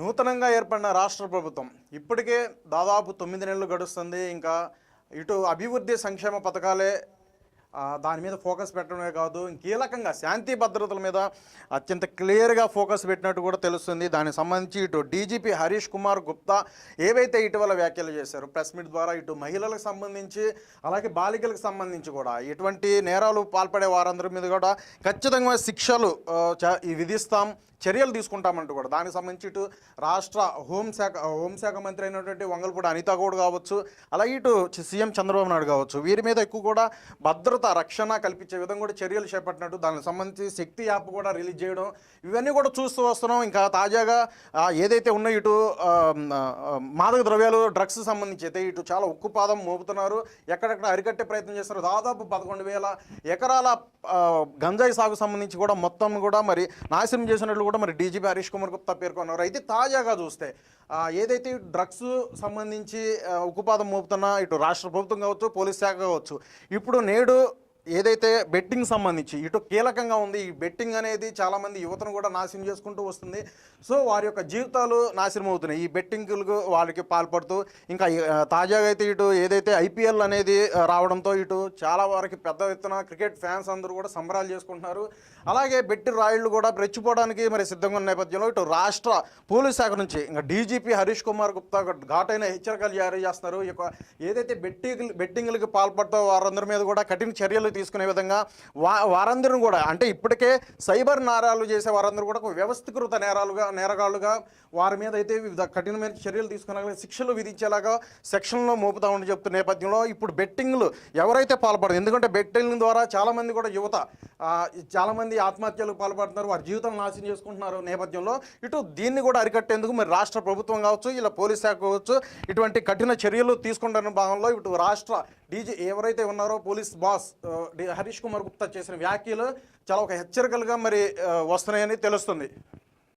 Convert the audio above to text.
నూతనంగా ఏర్పడిన రాష్ట్ర ప్రభుత్వం. ఇప్పటికే దాదాపు తొమ్మిది నెలలు గడుస్తుంది. ఇంకా ఇటు అభివృద్ధి సంక్షేమ పథకాలే దాని మీద ఫోకస్ పెట్టడమే కాదు కీలకంగా శాంతి భద్రతల మీద అత్యంత క్లియర్గా ఫోకస్ పెట్టినట్టు కూడా తెలుస్తుంది. దానికి సంబంధించి ఇటు డీజీపీ హరీష్ కుమార్ గుప్తా ఏవైతే ఇటీవల వ్యాఖ్యలు చేశారు ప్రెస్ మీట్ ద్వారా ఇటు మహిళలకు సంబంధించి అలాగే బాలికలకు సంబంధించి కూడా ఎటువంటి నేరాలు పాల్పడే వారందరి మీద కూడా ఖచ్చితంగా శిక్షలు చ- ఈ విధిస్తాం చర్యలు తీసుకుంటామంటూ కూడా. దానికి సంబంధించి ఇటు రాష్ట్ర హోంశాఖ హోంశాఖ మంత్రి అయినటువంటి వంగల్పూడి అనిత గౌడ్ కావచ్చు అలాగే ఇటు సీఎం చంద్రబాబు నాయుడు కావచ్చు వీరి మీద ఎక్కువ కూడా భద్రత రక్షణ కల్పించే విధంగా కూడా చర్యలు చేపట్టినట్టు దానికి సంబంధించి శక్తి యాప్ కూడా రిలీజ్ చేయడం ఇవన్నీ కూడా చూస్తూ వస్తున్నాం. ఇంకా తాజాగా ఏదైతే ఉన్న ఇటు మాదక ద్రవ్యాలు డ్రగ్స్ సంబంధించి అయితే ఇటు చాలా ఉక్కుపాదం మోపుతున్నారు. ఎక్కడెక్కడ అరికట్టే ప్రయత్నం చేస్తున్నారు. దాదాపు పదకొండు వేల ఎకరాల గంజాయి సాగు సంబంధించి కూడా మొత్తం కూడా మరి నాశనం చేసినట్లు కూడా మరి డీజీపీ హరీష్ కుమార్ గుప్తా పేర్కొన్నారు. అయితే తాజాగా చూస్తే ఏదైతే డ్రగ్స్ సంబంధించి ఉక్కుపాదం మోపుతున్న ఇటు రాష్ట్ర ప్రభుత్వం కావచ్చు పోలీస్ శాఖ కావచ్చు ఇప్పుడు నేడు ఏదైతే బెట్టింగ్ సంబంధించి ఇటు కీలకంగా ఉంది ఈ బెట్టింగ్ అనేది చాలామంది యువతను కూడా నాశనం చేసుకుంటూ వస్తుంది. సో వారి యొక్క జీవితాలు నాశనం అవుతున్నాయి. ఈ బెట్టింగ్లకు వాళ్ళకి పాల్పడుతూ ఇంకా తాజాగా అయితే ఇటు ఏదైతే ఐపీఎల్ అనేది రావడంతో ఇటు చాలా వరకు పెద్ద ఎత్తున క్రికెట్ ఫ్యాన్స్ అందరూ కూడా సంబరాలు చేసుకుంటున్నారు. అలాగే బెట్టి రాయిళ్ళు కూడా రెచ్చిపోవడానికి మరి సిద్ధంగా ఉన్న నేపథ్యంలో ఇటు రాష్ట్ర పోలీస్ శాఖ నుంచి ఇంకా డీజీపీ హరీష్ కుమార్ గుప్తా ఘాటైన హెచ్చరికలు జారీ చేస్తున్నారు. ఈ యొక్క ఏదైతే బెట్టింగ్ బెట్టింగ్లకు పాల్పడతో వారందరి మీద కూడా కఠిన చర్యలు తీసుకునే విధంగా వా వారందరూ కూడా అంటే ఇప్పటికే సైబర్ నేరాలు చేసే వారందరూ కూడా ఒక వ్యవస్థీకృత నేరాలుగా నేరగాళ్ళుగా వారి మీద అయితే వివిధ కఠినమైన చర్యలు తీసుకునే శిక్షలు విధించేలాగా సెక్షన్లో మోపుతామని చెప్తున్న నేపథ్యంలో ఇప్పుడు బెట్టింగ్లు ఎవరైతే పాల్పడరు ఎందుకంటే బెట్టింగ్ ద్వారా చాలామంది కూడా యువత చాలామంది ఆత్మహత్యలకు పాల్పడుతున్నారు వారి జీవితం నాశనం చేసుకుంటున్నారు నేపథ్యంలో. ఇటు దీన్ని కూడా అరికట్టేందుకు మరి రాష్ట్ర ప్రభుత్వం కావచ్చు ఇలా పోలీస్ శాఖ కావచ్చు ఇటువంటి కఠిన చర్యలు తీసుకుంటున్న భాగంలో ఇటు రాష్ట్ర డీజీ ఎవరైతే ఉన్నారో పోలీస్ బాస్ హరీష్ కుమార్ గుప్తా చేసిన వ్యాఖ్యలు చాలా ఒక హెచ్చరికలుగా మరి వస్తున్నాయని తెలుస్తుంది.